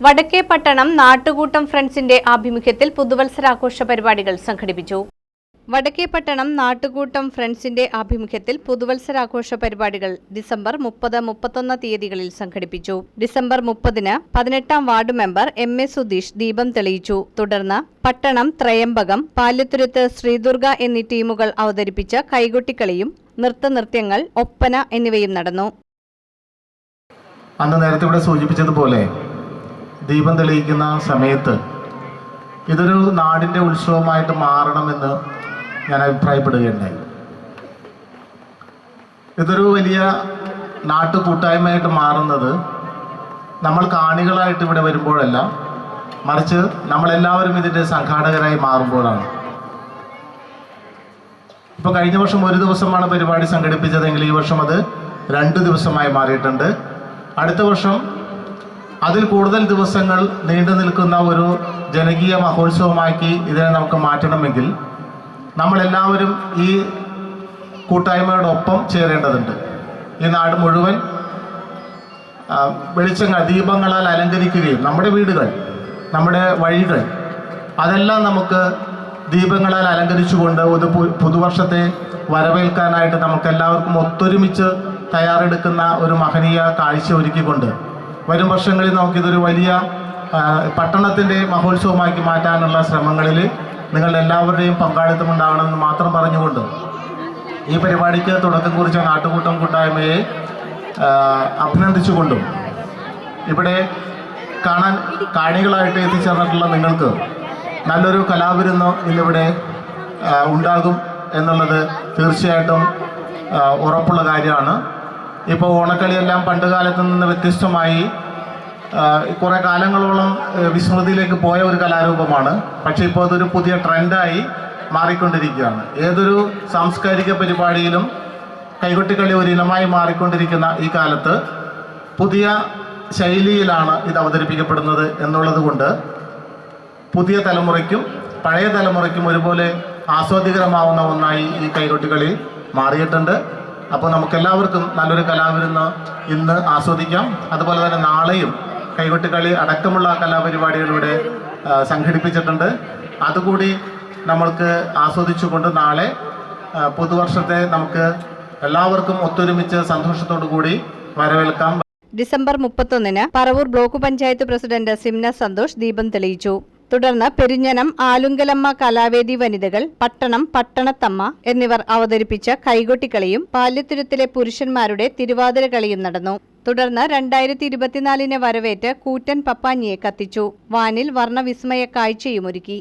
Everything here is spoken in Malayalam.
വടക്കേ പട്ടണം നാട്ടുകൂട്ടം ഫ്രണ്ട്സിന്റെ ആഭിമുഖ്യത്തിൽ പുതുവത്സരാഘോഷ പരിപാടികൾ സംഘടിപ്പിച്ചു. വടക്കേ പട്ടണം നാട്ടുകൂട്ടം ഫ്രണ്ട്സിന്റെ ആഭിമുഖ്യത്തിൽ പുതുവത്സരാഘോഷ പരിപാടികൾ ഡിസംബർ മുപ്പത് മുപ്പത്തൊന്ന് തീയതികളിൽ സംഘടിപ്പിച്ചു. ഡിസംബർ മുപ്പതിന് പതിനെട്ടാം ward member M A Sudheesh ദീപം തെളിയിച്ചു. തുടർന്ന് പട്ടണം ത്രയംബകം പാല്യത്തുരുത്ത് ശ്രീദുർഗ എന്നീ ടീമുകൾ അവതരിപ്പിച്ച കൈകൊട്ടിക്കളിയും നൃത്തനൃത്യങ്ങൾ ഒപ്പന എന്നിവയും നടന്നു. അന്ന് നേരത്തെ ഇവിടെ സൂചിപ്പിച്ചതുപോലെ ദീപം തെളിയിക്കുന്ന സമയത്ത് ഇതൊരു നാടിന്റെ ഉത്സവമായിട്ട് മാറണമെന്ന് ഞാൻ അഭിപ്രായപ്പെടുകയുണ്ടായി. ഇതൊരു വലിയ നാട്ടു കൂട്ടായ്മയായിട്ട് മാറുന്നത് നമ്മൾ കാണികളായിട്ട് ഇവിടെ വരുമ്പോഴല്ല മറിച്ച് നമ്മളെല്ലാവരും ഇതിന്റെ സംഘാടകരായി മാറുമ്പോഴാണ്. ഇപ്പോൾ കഴിഞ്ഞ വർഷം ഒരു ദിവസമാണ് പരിപാടി സംഘടിപ്പിച്ചതെങ്കിൽ ഈ വർഷം അത് രണ്ട് ദിവസമായി മാറിയിട്ടുണ്ട്. അടുത്ത വർഷം അതിൽ കൂടുതൽ ദിവസങ്ങൾ നീണ്ടു നിൽക്കുന്ന ഒരു ജനകീയ മഹോത്സവമാക്കി ഇതിനെ നമുക്ക് മാറ്റണമെങ്കിൽ നമ്മളെല്ലാവരും ഈ കൂട്ടായ്മയോടൊപ്പം ചേരേണ്ടതുണ്ട്. ഈ നാട് മുഴുവൻ വെളിച്ചങ്ങൾ ദീപങ്ങളാൽ അലങ്കരിക്കുകയും നമ്മുടെ വീടുകൾ നമ്മുടെ വഴികൾ അതെല്ലാം നമുക്ക് ദീപങ്ങളാൽ അലങ്കരിച്ചുകൊണ്ട് ഒരു പുതുവർഷത്തെ വരവേൽക്കാനായിട്ട് നമുക്ക് എല്ലാവർക്കും ഒത്തൊരുമിച്ച് തയ്യാറെടുക്കുന്ന ഒരു മഹനീയ കാഴ്ച ഒരുക്കിക്കൊണ്ട് വരും വർഷങ്ങളിൽ നമുക്കിതൊരു വലിയ പട്ടണത്തിന്റെ മഹോത്സവമാക്കി മാറ്റാനുള്ള ശ്രമങ്ങളിൽ നിങ്ങളുടെ എല്ലാവരുടെയും പങ്കാളിത്തം ഉണ്ടാകണമെന്ന് മാത്രം പറഞ്ഞുകൊണ്ട് ഈ പരിപാടിക്ക് തുടക്കം കുറിച്ച നാട്ടുകൂട്ടം കൂട്ടായ്മയെ അഭിനന്ദിച്ചുകൊണ്ടും ഇവിടെ കാണാൻ കാണികളായിട്ട് എത്തിച്ചേർന്നിട്ടുള്ള നിങ്ങൾക്ക് നല്ലൊരു കലാവിരുന്ന് ഇന്നിവിടെ ഉണ്ടാകും എന്നുള്ളത് തീർച്ചയായിട്ടും ഉറപ്പുള്ള കാര്യമാണ്. ഇപ്പോൾ ഓണക്കളിയെല്ലാം പണ്ട് കാലത്ത് നിന്ന് വ്യത്യസ്തമായി കുറേ കാലങ്ങളോളം വിസ്മൃതിയിലേക്ക് പോയ ഒരു കലാരൂപമാണ്. പക്ഷേ ഇപ്പോൾ അതൊരു പുതിയ ട്രെൻഡായി മാറിക്കൊണ്ടിരിക്കുകയാണ്. ഏതൊരു സാംസ്കാരിക പരിപാടിയിലും കൈകൊട്ടിക്കളി ഒരു ഇനമായി മാറിക്കൊണ്ടിരിക്കുന്ന ഈ കാലത്ത് പുതിയ ശൈലിയിലാണ് ഇത് അവതരിപ്പിക്കപ്പെടുന്നത് എന്നുള്ളത് കൊണ്ട് പുതിയ തലമുറയ്ക്കും പഴയ തലമുറയ്ക്കും ഒരുപോലെ ആസ്വാദികരമാവുന്ന ഒന്നായി ഈ കൈകൊട്ടിക്കളി മാറിയിട്ടുണ്ട്. അപ്പോൾ നമുക്കെല്ലാവർക്കും നല്ലൊരു കലാവിരുന്ന് ഇന്ന് ആസ്വദിക്കാം. അതുപോലെ തന്നെ നാളെയും കൈകൊട്ടിക്കളി അടക്കമുള്ള കലാപരിപാടികളിലൂടെ സംഘടിപ്പിച്ചിട്ടുണ്ട്. അതുകൂടി നമ്മൾക്ക് ആസ്വദിച്ചുകൊണ്ട് നാളെ പുതുവർഷത്തെ നമുക്ക് എല്ലാവർക്കും ഒത്തൊരുമിച്ച് സന്തോഷത്തോടു കൂടി വരവേൽക്കാം. ഡിസംബർ മുപ്പത്തൊന്നിന് പറവൂർ ബ്ലോക്ക് പഞ്ചായത്ത് പ്രസിഡന്റ് സിംന സന്തോഷ് ദീപം തെളിയിച്ചു. തുടർന്ന് പെരിഞ്ഞനം ആലുങ്കലമ്മ കലാവേദി വനിതകൾ പട്ടണം പട്ടണത്തമ്മ എന്നിവർ അവതരിപ്പിച്ച കൈകൊട്ടിക്കളിയും പാല്യത്തുരുത്തിലെ പുരുഷന്മാരുടെ തിരുവാതിര കളിയും നടന്നു. തുടർന്ന് രണ്ടായിരത്തി ഇരുപത്തിനാലിനെ വരവേറ്റ് കൂറ്റൻ പപ്പാഞ്ഞിയെ കത്തിച്ചു. വാനിൽ വർണവിസ്മയ കാഴ്ചയുമൊരുക്കി